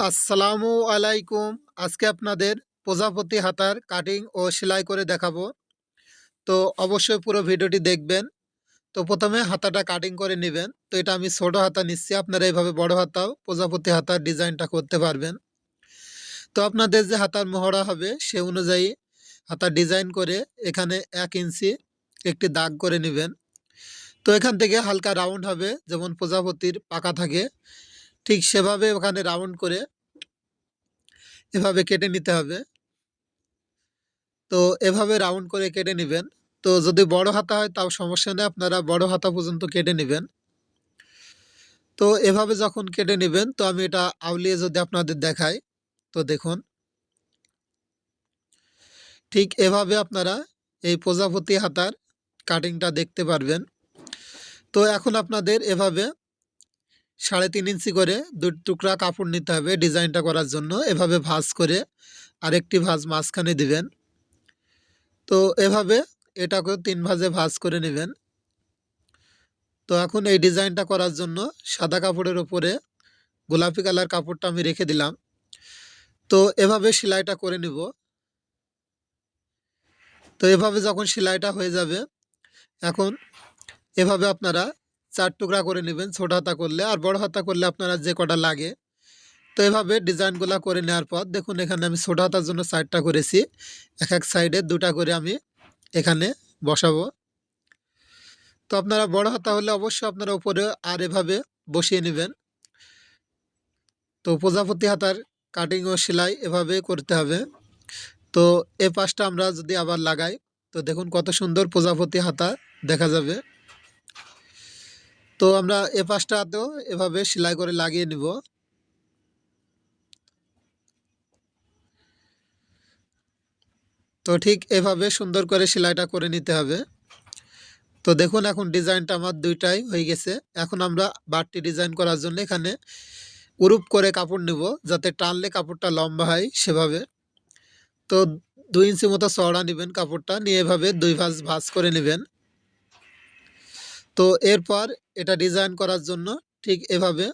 আসসালামু আলাইকুম। আজকে আপনাদের প্রজাপতি হাতার কাটিং ও সেলাই করে দেখাবো। তো অবশ্যই পুরো ভিডিওটি দেখবেন। তো প্রথমে হাতাটা কাটিং করে নেবেন। তো এটা আমি ছোটো হাতা নিচ্ছি। আপনারা এইভাবে বড় হাতাও প্রজাপতি হাতার ডিজাইনটা করতে পারবেন। তো আপনাদের যে হাতার মহড়া হবে, সে অনুযায়ী হাতার ডিজাইন করে এখানে এক ইঞ্চি একটি দাগ করে নেবেন। তো এখান থেকে হালকা রাউন্ড হবে, যেমন প্রজাপতির পাকা থাকে। ঠিক সেভাবে ওখানে রাউন্ড করে এভাবে কেটে নিতে হবে। তো এভাবে রাউন্ড করে কেটে নেবেন। তো যদি বড় হাতা হয় তাও সমস্যা নেই, আপনারা বড় হাতা পর্যন্ত কেটে নেবেন। তো এভাবে যখন কেটে নেবেন, তো আমি এটা আউলিয়ে যদি আপনাদের দেখাই, তো দেখুন। ঠিক এভাবে আপনারা এই প্রজাপতি হাতার কাটিংটা দেখতে পারবেন। তো এখন আপনাদের এভাবে সাড়ে তিন ইঞ্চি করে দুই টুকরা কাপড় নিতে হবে ডিজাইনটা করার জন্য। এভাবে ভাঁজ করে আরেকটি ভাঁজ মাঝখানে দিবেন। তো এভাবে এটাকেও তিন ভাঁজে ভাঁজ করে নেবেন। তো এখন এই ডিজাইনটা করার জন্য সাদা কাপড়ের উপরে গোলাপি কালার কাপড়টা আমি রেখে দিলাম। তো এভাবে সেলাইটা করে নিব। তো এভাবে যখন সেলাইটা হয়ে যাবে, এখন এভাবে আপনারা চার টুকরা করে নেবেন, ছোট হাতা করলে আর বড় হাতা করলে আপনারা যে কটা লাগে। তো এভাবে ডিজাইনগুলো করে নেওয়ার পর দেখুন এখানে আমি ছোট হাতার জন্য চারটা করেছি। এক এক সাইডে দুটা করে আমি এখানে বসাবো। তো আপনারা বড় হাতা হলে অবশ্যই আপনারা উপরে আর এভাবে বসিয়ে নেবেন। তো প্রজাপতি হাতার কাটিং ও সেলাই এভাবে করতে হবে। তো এ পাশটা আমরা যদি আবার লাগাই, তো দেখুন কত সুন্দর প্রজাপতি হাতা দেখা যাবে। তো আমরা এ পাশটাতেও এভাবে সেলাই করে লাগিয়ে নিব। তো ঠিক এভাবে সুন্দর করে সেলাইটা করে নিতে হবে। তো দেখুন এখন ডিজাইনটা আমার দুইটাই হয়ে গেছে। এখন আমরা বাড়তি ডিজাইন করার জন্য এখানে উরুপ করে কাপড় নেব যাতে টানলে কাপড়টা লম্বা হয় সেভাবে। তো দুই ইঞ্চি মতো চড়া নেবেন কাপড়টা, নিয়ে এভাবে দুই ভাঁজ ভাঁজ করে নেবেন। তো এরপর এটা ডিজাইন করার জন্য ঠিক এভাবে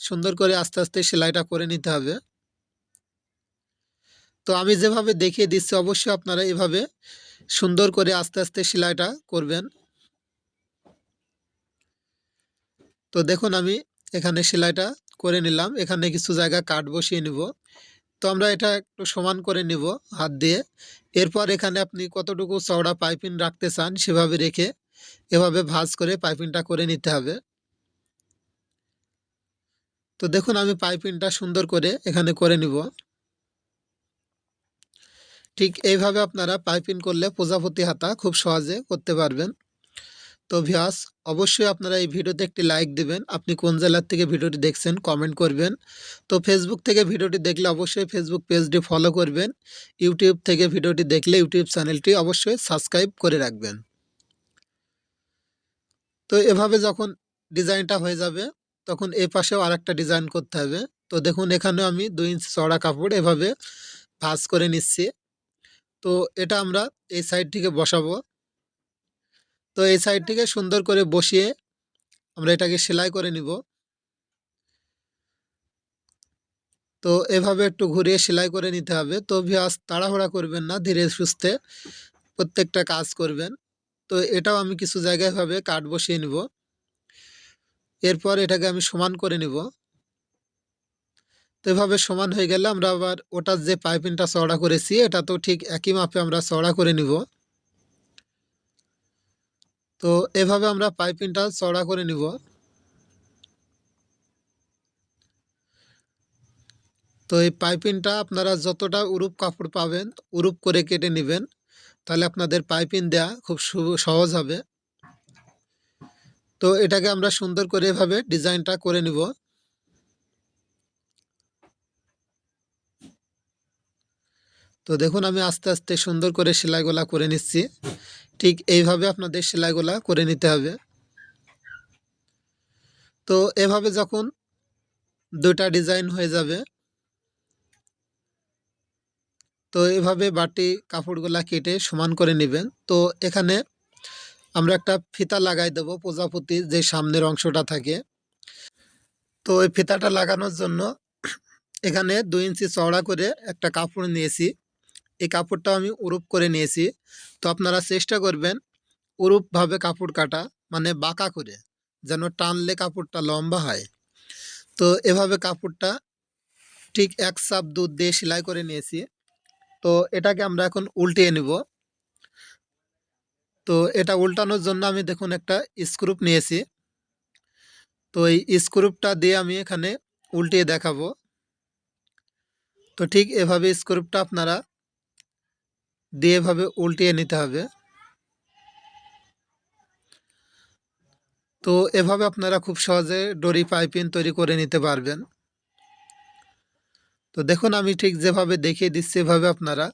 সুন্দর করে আস্তে আস্তে সেলাইটা করে নিতে হবে। তো আমি যেভাবে দেখিয়ে দিচ্ছি অবশ্যই আপনারা এভাবে সুন্দর করে আস্তে আস্তে সেলাইটা করবেন। তো দেখুন আমি এখানে সেলাইটা করে নিলাম, এখানে কিছু জায়গা কাট বসিয়ে নিব। তো আমরা এটা একটু সমান করে নিব হাত দিয়ে। এরপর এখানে আপনি কতটুকু চওড়া পাইপিং রাখতে চান সেভাবে রেখে এভাবে ভাজ করে পাইপিংটা করে নিতে হবে। তো দেখুন, আমি পাইপিংটা সুন্দর করে এখানে করে নিব। ঠিক এইভাবে আপনারা পাইপিং করলে প্রজাপতি হাতা খুব সহজে করতে পারবেন। তো ভিয়াস অবশ্যই আপনারা এই ভিডিওতে একটি লাইক দিবেন। আপনি কোন জেলার থেকে ভিডিওটি দেখছেন, কমেন্ট করবেন। তো ফেসবুক থেকে ভিডিওটি দেখলে অবশ্যই ফেসবুক পেজটি ফলো করবেন। ইউটিউব থেকে ভিডিওটি দেখলে ইউটিউব চ্যানেলটি অবশ্যই সাবস্ক্রাইব করে রাখবেন। তো এভাবে যখন ডিজাইনটা হয়ে যাবে, তখন এই পাশেও আরেকটা ডিজাইন করতে হবে। তো দেখুন এখানে আমি দুই ইঞ্চি চড়া কাপড় এভাবে ভাজ করে নিচ্ছি। তো এটা আমরা এই সাইড থেকে বসাবো। তো এই সাইড থেকে সুন্দর করে বসিয়ে আমরা এটাকে সেলাই করে নিব। তো এভাবে একটু ঘুরিয়ে সেলাই করে নিতে হবে। তো ভিয়াস তাড়াহুড়া করবেন না, ধীরে সুস্থে প্রত্যেকটা কাজ করবেন। তো এটাও আমি কিছু জায়গায় ভাবে কাঠ বসিয়ে নিব। এরপর এটাকে আমি সমান করে নিব। তো এভাবে সমান হয়ে গেলে আমরা আবার ওটার যে পাইপিংটা চড়া করেছি, এটা তো ঠিক একই মাপে আমরা চড়া করে নিব। তো এভাবে আমরা পাইপিংটা চড়া করে নিব। তো এই পাইপিংটা আপনারা যতটা উরুপ কাপড় পাবেন, উরুপ করে কেটে নেবেন। তাহলে আপনাদের পাইপিং দেয়া খুব সহজ হবে। তো এটাকে আমরা সুন্দর করে এভাবে ডিজাইনটা করে নিব। তো দেখুন, আমি আস্তে আস্তে সুন্দর করে সেলাইগুলা করে নিচ্ছি। ঠিক এইভাবে আপনাদের সেলাইগুলা করে নিতে হবে। তো এভাবে যখন দুটা ডিজাইন হয়ে যাবে তো এভাবে বাটি, কাপড়গুলা কেটে সমান করে নেবেন। তো এখানে আমরা একটা ফিতা লাগাই দেব প্রজাপতির যে সামনের অংশটা থাকে। তো ওই ফিতাটা লাগানোর জন্য এখানে দুই ইঞ্চি চওড়া করে একটা কাপড় নিয়েছি। এই কাপড়টা আমি উরুপ করে নিয়েছি। তো আপনারা চেষ্টা করবেন উরুপভাবে কাপড় কাটা মানে বাঁকা করে, যেন টানলে কাপড়টা লম্বা হয়। তো এভাবে কাপড়টা ঠিক এক চাপ দুধ দিয়ে সেলাই করে নিয়েছি। তো এটাকে আমরা এখন উল্টিয়ে নিব। তো এটা উল্টানোর জন্য আমি দেখুন একটা স্ক্রুপ নিয়েছি। তো এই স্ক্রুপটা দিয়ে আমি এখানে উল্টিয়ে দেখাবো। তো ঠিক এভাবে স্ক্রুপটা আপনারা দিয়ে এভাবে উল্টিয়ে নিতে হবে। তো এভাবে আপনারা খুব সহজে ডরি পাইপিং তৈরি করে নিতে পারবেন। তো দেখুন, আমি ঠিক যেভাবে দেখিয়ে দিচ্ছি, এভাবে আপনারা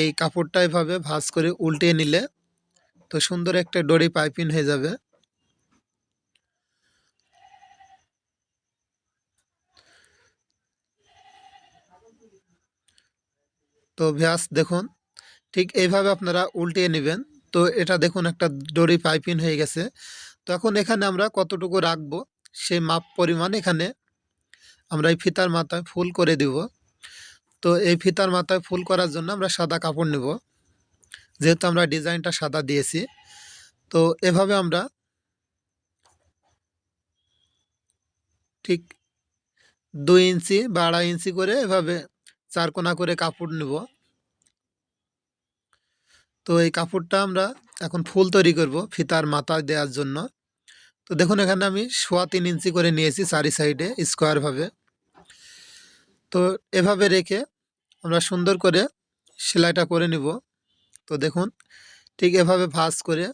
এই কাপড়টা এভাবে ভাঁজ করে উল্টিয়ে নিলে তো সুন্দর একটা ডরি পাইপিং হয়ে যাবে। তো ভ্যাস দেখুন, ঠিক এইভাবে আপনারা উল্টিয়ে নেবেন। তো এটা দেখুন, একটা ডরি পাইপিং হয়ে গেছে। তো এখন এখানে আমরা কতটুকু রাখব, সেই মাপ পরিমাণ এখানে আমরা এই ফিতার মাথায় ফুল করে দিব। তো এই ফিতার মাথায় ফুল করার জন্য আমরা সাদা কাপড় নেব। যেহেতু আমরা ডিজাইনটা সাদা দিয়েছি। তো এভাবে আমরা ঠিক দুই ইঞ্চি বা আড়াই ইঞ্চি করে এভাবে চার কোনা করে কাপড় নেব। তো এই কাপড়টা আমরা এখন ফুল তৈরি করব ফিতার মাথায় দেওয়ার জন্য। তো দেখুন এখানে আমি সোয়া তিন ইঞ্চি করে নিয়েছি চারি সাইডে স্কোয়ারভাবে। তো এভাবে রেখে আমরা সুন্দর করে সেলাইটা করে নিব। তো দেখুন, ঠিক এভাবে ভাঁজ করে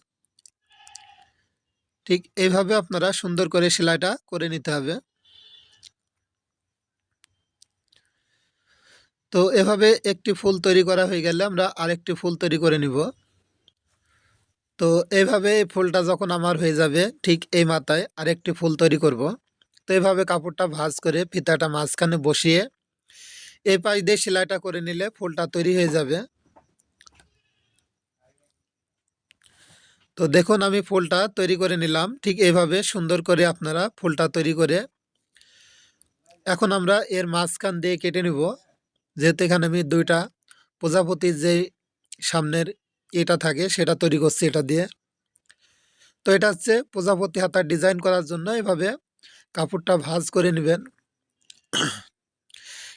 ঠিক এইভাবে আপনারা সুন্দর করে সেলাইটা করে নিতে হবে। তো এভাবে একটি ফুল তৈরি করা হয়ে গেলে আমরা আরেকটি ফুল তৈরি করে নিব। তো এইভাবে এই ফুলটা যখন আমার হয়ে যাবে ঠিক এই মাথায় আরেকটি ফুল তৈরি করব। তো এইভাবে কাপড়টা ভাঁজ করে ফিতাটা মাঝখানে বসিয়ে এই পাশ দিয়ে সেলাইটা করে নিলে ফুলটা তৈরি হয়ে যাবে। তো দেখুন, আমি ফুলটা তৈরি করে নিলাম। ঠিক এইভাবে সুন্দর করে আপনারা ফুলটা তৈরি করে এখন আমরা এর মাঝখান দিয়ে কেটে নিব। যেহেতু এখানে আমি দুইটা প্রজাপতির যে সামনের এটা থাকে, সেটা তৈরি করছি এটা দিয়ে। তো এটা হচ্ছে প্রজাপতি হাতার ডিজাইন করার জন্য এভাবে কাপড়টা ভাজ করে নেবেন।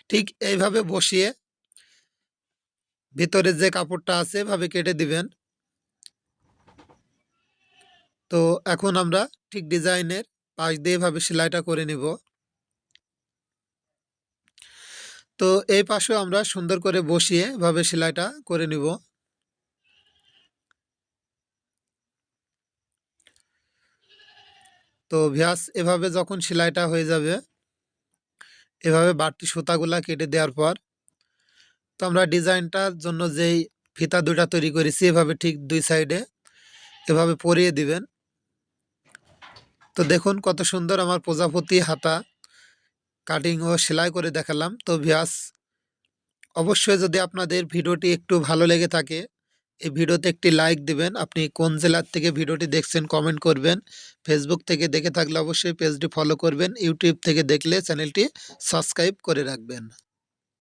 ঠিক এইভাবে বসিয়ে ভিতরে যে কাপড়টা আছে এভাবে কেটে দিবেন। তো এখন আমরা ঠিক ডিজাইনের পাশ দিয়ে এভাবে সেলাইটা করে নিব। তো এই পাশেও আমরা সুন্দর করে বসিয়ে এভাবে সেলাইটা করে নিব। তো ভ্যাস, এভাবে যখন সেলাইটা হয়ে যাবে এভাবে বাড়তি সুতাগুলা কেটে দেওয়ার পর তো আমরা ডিজাইনটার জন্য যেই ফিতা দুটা তৈরি করেছি, এভাবে ঠিক দুই সাইডে এভাবে পরিয়ে দিবেন। তো দেখুন কত সুন্দর আমার প্রজাপতি হাতা কাটিং ও সেলাই করে দেখালাম। তো ভিয়াস অবশ্যই যদি আপনাদের ভিডিওটি একটু ভালো লেগে থাকে এই ভিডিওতে একটি লাইক দিবেন। আপনি কোন জেলার থেকে ভিডিওটি দেখছেন কমেন্ট করবেন। ফেসবুক থেকে দেখে থাকলে অবশ্যই পেজটি ফলো করবেন। ইউটিউব থেকে দেখলে চ্যানেলটি সাবস্ক্রাইব করে রাখবেন।